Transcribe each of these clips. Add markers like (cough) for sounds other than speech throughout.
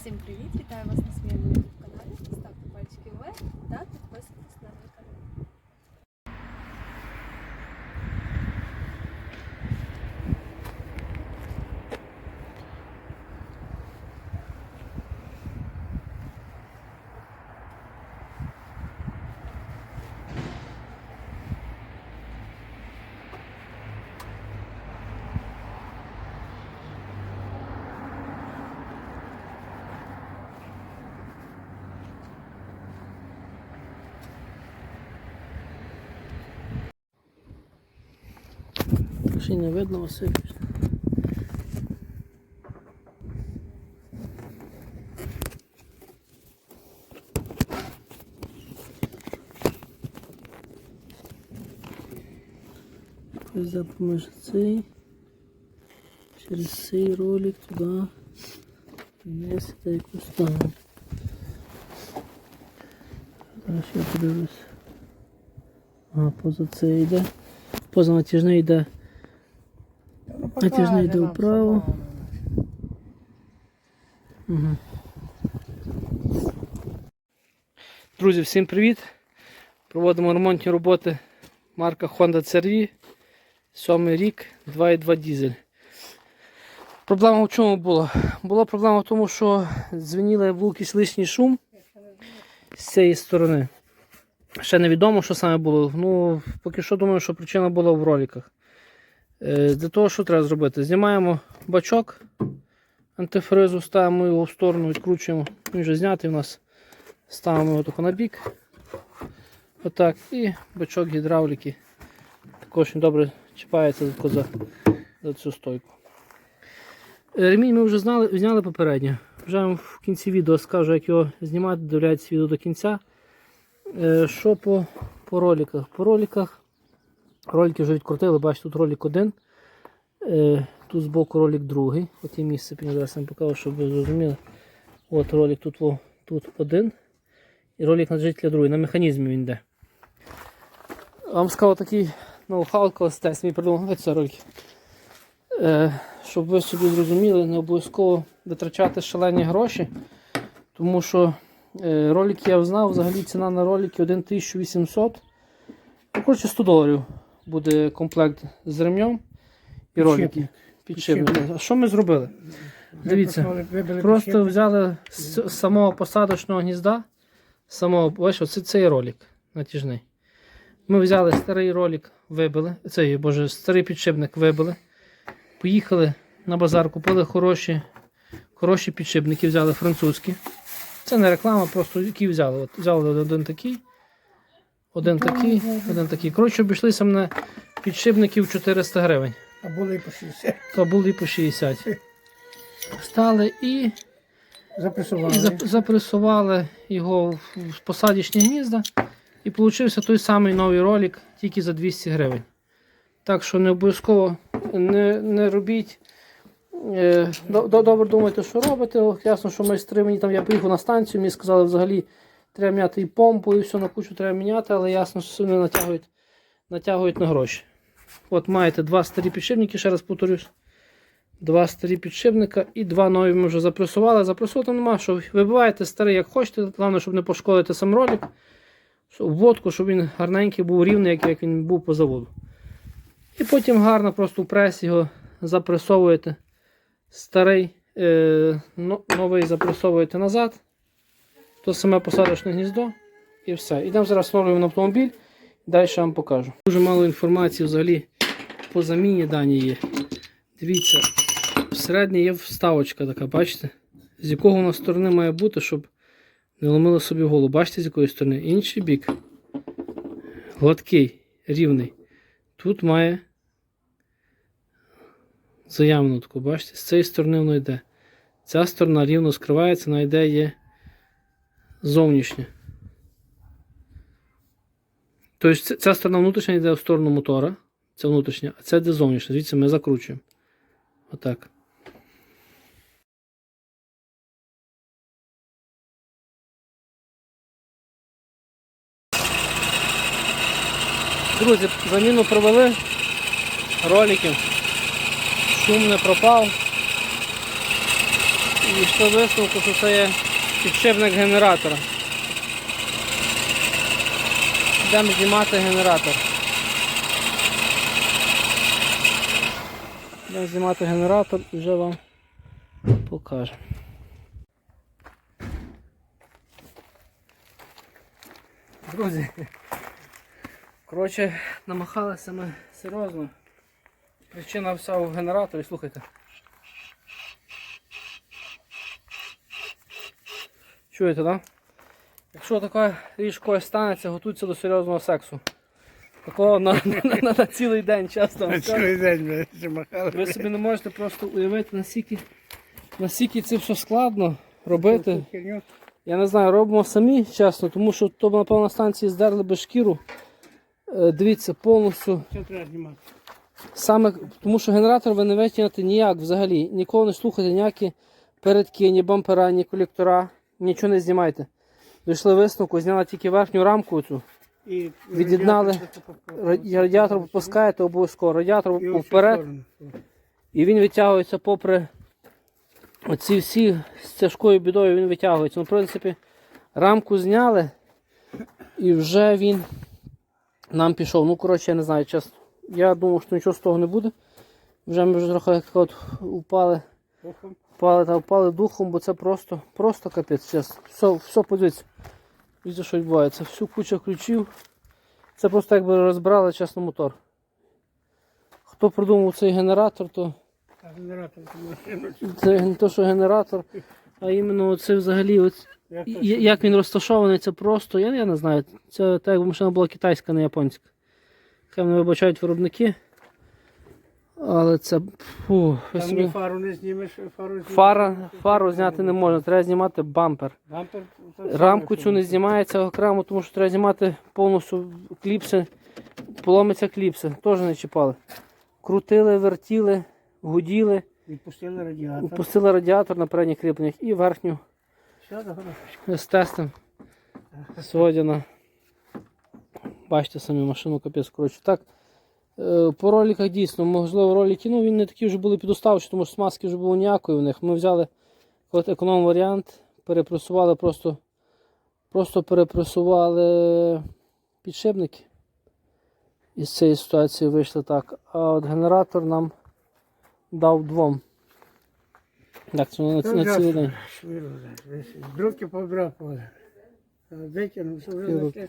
Всім привіт! Вітаю вас на своєму YouTube каналі. Ставте пальчики вверх та підписуйтесь на мій канал. Ще й не видно Василь. Поміж цей, через цей ролик туди, вниз та якусь там. Зараз я подивлюсь. Ага, поза це йде. Поза натяжний йде. Натяжний йде вправо. Угу. Друзі, всім привіт! Проводимо ремонтні роботи марка Honda CR-V. Сьомий рік, 2,2 дізель. Проблема в чому була? Була проблема в тому, що дзвеніла був якийсь лишній шум з цієї сторони. Ще невідомо, що саме було. Ну, поки що думаю, що причина була в роликах. Е, Для того, що треба зробити? Знімаємо бачок антифризу, ставимо його в сторону, відкручуємо. Він вже знятий у нас. Ставимо його тако на бік. Отак. І бачок гідравліки. Також добре чіпається за, за цю стойку. Е, Ремінь ми вже знали, зняли попередньо. Вже вам в кінці відео скажу, як його знімати, дивляйтесь відео до кінця. Е, Що по, по роликах? По роликах Ролики вже відкрутили, бачите, тут ролик один, е, тут збоку ролик другий. От є місце, зараз вам покажу, щоб ви зрозуміли. От ролик тут, тут один. І ролик на жителя другий. На механізмі він йде. Вам сказав такий ноу-хау, коли тест мій придумав це ролики. Е, щоб ви собі зрозуміли, не обов'язково витрачати шалені гроші. Тому що е, ролики я знав, взагалі ціна на ролики 1800. Ну, коротше, 100 доларів буде комплект з ремнем і ролики. Підшипник. А що ми зробили? Дивіться, просто взяли з самого посадочного гнізда, самого, бачиш, оце цей ролик натяжний. Ми взяли старий ролик, вибили, цей, боже, старий підшипник вибили. Поїхали на базар, купили хороші, хороші підшипники, взяли французькі. Це не реклама, просто які взяли. От взяли один такий. Один такий, один такий. Коротше, обійшлися мене підшипників 400 гривень. А були і по 60. То були і по 60. Стали і, Запресували. і зап- запресували його в посадочні гнізда. І получився той самий новий ролик тільки за 200 гривень. Так що не обов'язково не, не робіть. Е, до- до- добре думайте, що робите. Ясно, що майстри мені там я поїхав на станцію, мені сказали взагалі треба міняти і помпу, і все на кучу треба міняти, але ясно, що вони натягують, натягують на гроші. От маєте два старі підшипники, ще раз повторюсь. Два старі підшипника і два нові ми вже запресували. Запресувати нема, що вибиваєте старий, як хочете. Головне, щоб не пошкодити сам ролик. Вводку, щоб він гарненький був рівний, як він був по заводу. І потім гарно просто в пресі його запресовуєте. Старий, е, новий запресовуєте назад. То саме посадочне гніздо і все. Ідемо зараз встановлюємо на автомобіль. Далі вам покажу. Дуже мало інформації взагалі по заміні дані є. Дивіться, всередині є вставочка така, бачите? З якого вона сторони має бути, щоб не ломило собі голову. Бачите, з якої сторони? Інший бік. Гладкий, рівний. Тут має заявну таку, бачите? З цієї сторони воно йде. Ця сторона рівно скривається, вона йде є зовнішня. Тобто ця- сторона внутрішня йде в сторону мотора, це внутрішня, а це йде зовнішня. Звідси ми закручуємо. Отак. Друзі, заміну провели роликів. Шум не пропав. дійшли висновку, що це є підшипник генератора. Йдемо знімати генератор. Йдемо знімати генератор і вже вам покажемо. Друзі, коротше, намахалися ми серйозно. Причина вся в генераторі, слухайте. Чуєте? Да? Якщо така річ когось станеться, готуйся до серйозного сексу. Такого на, на, на, на цілий день часто. вам На скажу. цілий день ще махали. Ви собі не можете просто уявити, наскільки, наскільки це все складно робити. Херню. Я не знаю, робимо самі, чесно, тому що то, напевно, на станції здерли би шкіру. Е, Дивіться, повністю. Що треба знімати? Саме, тому що генератор ви не витягнете ніяк взагалі. Нікого не слухайте, ніякі передки, ні бампера, ні колектора. Нічого не знімайте. Дійшли висновку, зняли тільки верхню рамку цю. І Від'єднали. радіатор попускаєте обов'язково. Радіатор І вперед. І він витягується попри оці всі з тяжкою бідою він витягується. Ну, в принципі, рамку зняли і вже він нам пішов. Ну, коротше, я не знаю, чесно. Я думав, що нічого з того не буде. Вже ми вже трохи як от упали, Боком. впали та впали духом, бо це просто, просто капець, чесно. Все, все подивіться. Дивіться, що відбувається. Всю кучу ключів. Це просто якби розбирали чесно мотор. Хто придумав цей генератор, то А генератор це це не то, що генератор, а іменно це взагалі, от, Як як він розташований, це просто, я, я не знаю. Це так, якби машина була китайська, не японська. Хай не вибачають виробники. Але це. Фу, Там собі- ні фару не знімеш, фару знімеш. Фара, фару зняти не можна, треба знімати бампер. Бампер, Рамку цю не знімається окремо, тому що треба знімати повністю кліпси. Поломиться кліпси, теж не чіпали. Крутили, вертіли, гуділи, Відпустили радіатор. пустили радіатор на передніх кріпленнях і верхню з тестом. Сьогодні. Бачите самі машину капець. Коротше, так. Е, По роликах дійсно, можливо, ролики, ну він не такі вже були підоставчі, тому що смазки вже було ніякої в них. Ми взяли от економ варіант, перепресували просто, просто перепресували підшипники. І з цієї ситуації вийшло так. А от генератор нам дав двом. Так, це на, на цілий день. Друки подрапали. Витягнув, що вже.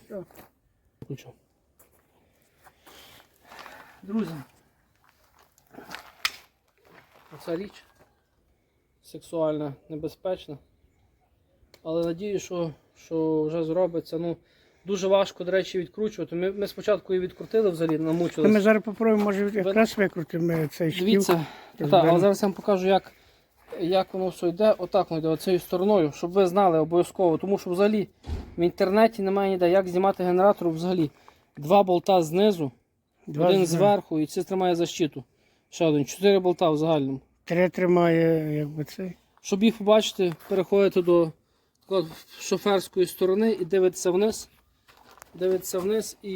Включу. Друзі. Оця річ сексуальна, небезпечна. Але надію, що, що вже зробиться. Ну, дуже важко, до речі, відкручувати. Ми, ми спочатку її відкрутили взагалі, Та Ми зараз попробуємо, може якраз викрутимо цей шкіл. Дивіться, так, але зараз я вам покажу, як, як воно все йде. Отак воно йде, оцією стороною, щоб ви знали обов'язково. Тому що взагалі в інтернеті немає ніде, як знімати генератор взагалі. Два болта знизу, один зверху і це тримає защиту. Ще один, чотири болта в загальному. Три тримає, якби цей. Щоб їх побачити, переходите до шоферської сторони і дивитеся вниз. Дивитеся вниз і,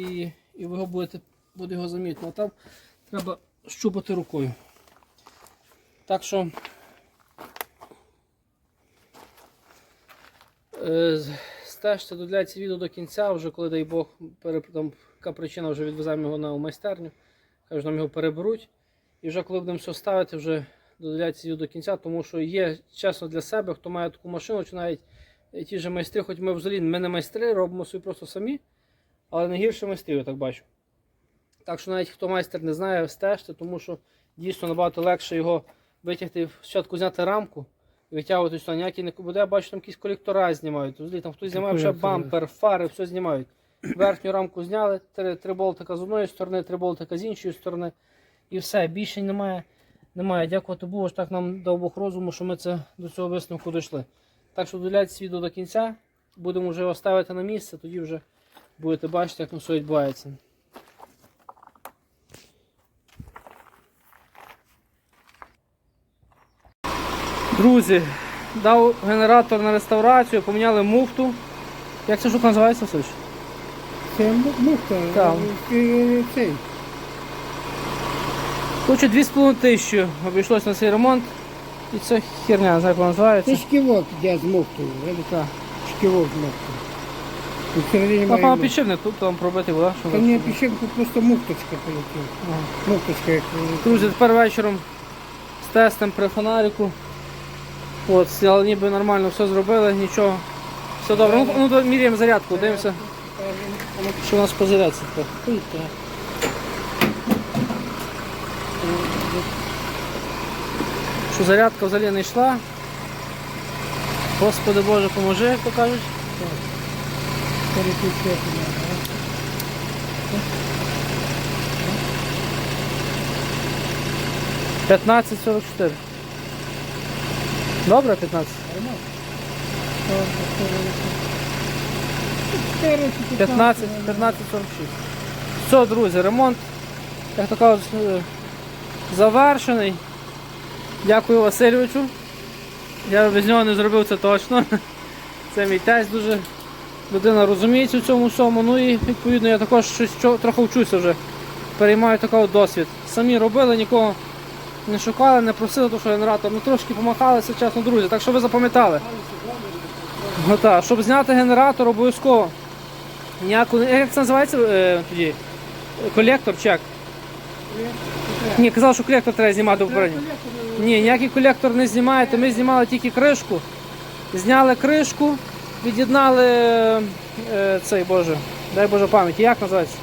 і ви його будете, буде його замітно. А там треба щупати рукою. Так що е, стежте додивляйте відео до кінця, вже коли дай Бог, пере, там, яка причина, вже відвеземо його на майстерню. Кажуть, нам його переберуть. І вже коли будемо все ставити, вже додивляйтеся відео до кінця, тому що є чесно для себе, хто має таку машину, чи навіть е, ті ж майстри, хоч ми взагалі ми не майстри, робимо собі просто самі, але не гірше майстрів, я так бачу. Так що навіть хто майстер не знає, стежте, тому що дійсно набагато легше його витягти, спочатку зняти рамку витягувати сюди. Ніякі не буде, я бачу, там якісь колектора знімають. Взагалі, там хтось знімає вже бампер, фари, все знімають. Верхню рамку зняли, три, три болтика з одної сторони, три болтика з іншої сторони. І все, більше немає. Немає. Дякувати Богу, що так нам дав Бог розуму, що ми це до цього висновку дійшли. Так що дивляйтесь відео до кінця. Будемо вже його ставити на місце, тоді вже будете бачити, як там все відбувається. Друзі, дав генератор на реставрацію, поміняли муфту. Як ця штука називається Васильович? Це му- муфта. Так. е, Цей. Коротше, 2,5 тисячі обійшлось на цей ремонт. І це херня, не знаю, як вона називається. Це шківок йде з муфтою? Так. Шківок. І певно, муфту. підшипник тут там пробити, щоб. Та ні, пішенку просто муфточка полетіла. Ага. Муфточка як Друзі, тепер вечором з тестом при фонарику. От, але ніби нормально все зробили, нічого. Все добре. Ну, ну міряємо зарядку, дивимося, що у нас по зарядці тепер. Що зарядка взагалі не йшла. Господи Боже, поможи, як то кажуть. переключення. 15.44. Добре, 15? 15, 15.46. Все, друзі, ремонт, як то кажуть, е, завершений. Дякую Васильовичу. Я без нього не зробив це точно. (laughs) Це мій тесть дуже людина розуміється в цьому всьому. Ну і відповідно я також щось трохи вчуся вже. Переймаю такий досвід. Самі робили, нікого не шукали, не просили, тому що генератор. Ну трошки помахалися, чесно, друзі. Так що ви запам'ятали. Ну, так, щоб зняти генератор, обов'язково. Ніяку, як це називається е, тоді? Колектор чи як? Ні, казав, що колектор треба знімати попередньо. Ні, ніякий колектор не знімаєте. Ми знімали тільки кришку. Зняли кришку, від'єднали е, цей Боже, дай Боже пам'яті, як називається?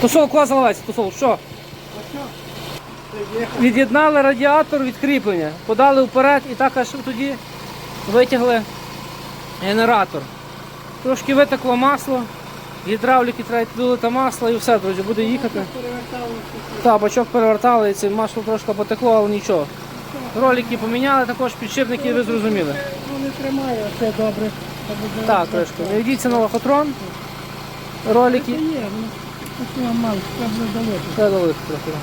Тусол, куди заливається? Тусол, що? Від'єднали радіатор від кріплення, подали вперед і так аж тоді витягли генератор. Трошки витекло масло, гідравліки треба долити масло і все, друзі, буде їхати. Так, бачок перевертали, і це масло трошки потекло, але нічого. Ролики поміняли, також підшипники, ви зрозуміли. Ну не тримає, все добре. Так, трошки. Не йдіться на лохотрон. Ролики. Це є, ну, це долити трохи.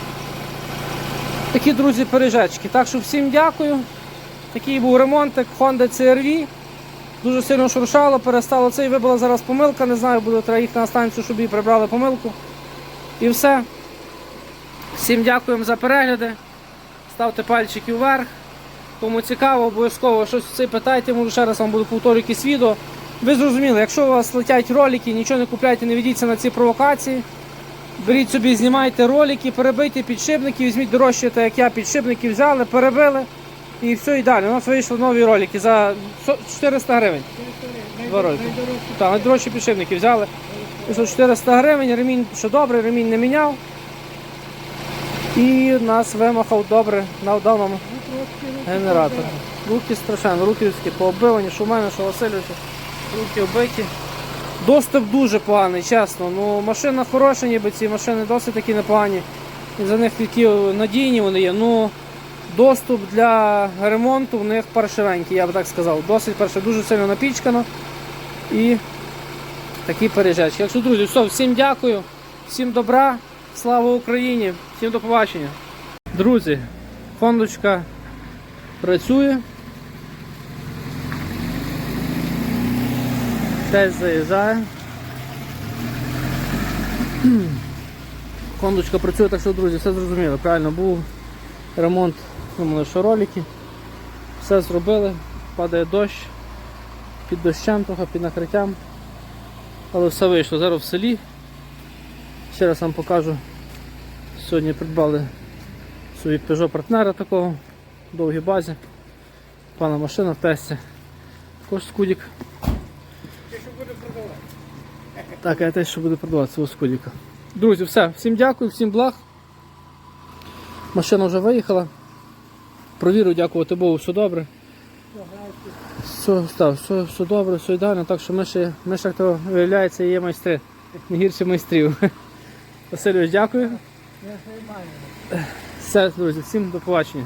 Такі, друзі, пережечки. Так що всім дякую. Такий був ремонтик Honda CR-V. Дуже сильно шуршало, перестало це і вибула зараз помилка. Не знаю, буде треба їхати на станцію, щоб її прибрали помилку. І все. Всім дякуємо за перегляди. Ставте пальчики вверх. Кому цікаво, обов'язково щось це питайте, може ще раз вам буду повторювати якісь відео. Ви зрозуміли, якщо у вас летять ролики, нічого не купляйте, не ведіться на ці провокації. Беріть собі, знімайте ролики, перебийте підшипники, візьміть дорожче, так як я підшипники взяли, перебили і все і далі. У нас вийшли нові ролики за 400 гривень. Два ролики. Так, найдорожчі підшипники взяли. Вийшло 400 гривень, ремінь ще добре, ремінь не міняв. І нас вимахав добре, дав нам генератор. Руки страшенно, руки такі пооббивані, що в мене, що Васильовича. Руки вбиті. Доступ дуже поганий, чесно. Ну, машина хороша, ніби ці машини досить такі непогані. І за них такі надійні вони є. Ну, доступ для ремонту в них паршивенький, я би так сказав. Досить перше, дуже сильно напічкано. І такі пережечки. Якщо, друзі, все, всім дякую, всім добра, слава Україні, всім до побачення. Друзі, фондочка працює. Теж заїжджає. Кондочка працює, так що, друзі, все зрозуміло. Правильно був ремонт, думали, що ролики. Все зробили, падає дощ, під дощем, трохи під накриттям. Але все вийшло. Зараз в селі. Ще раз вам покажу. Сьогодні придбали собі Peugeot партнера такого, в довгій базі. Пана машина в тесті. Також скудік. Так, а те, що буде продаватися у скудіка. Друзі, все, всім дякую, всім благ. Машина вже виїхала. Провірю, дякувати Богу, все добре. Все, став, все, все добре, все ідеально, так що ми ще, ми ще хто то виявляється, є майстри. Не гірше майстрів. (laughs) Васильович, дякую. Все, друзі, всім до побачення.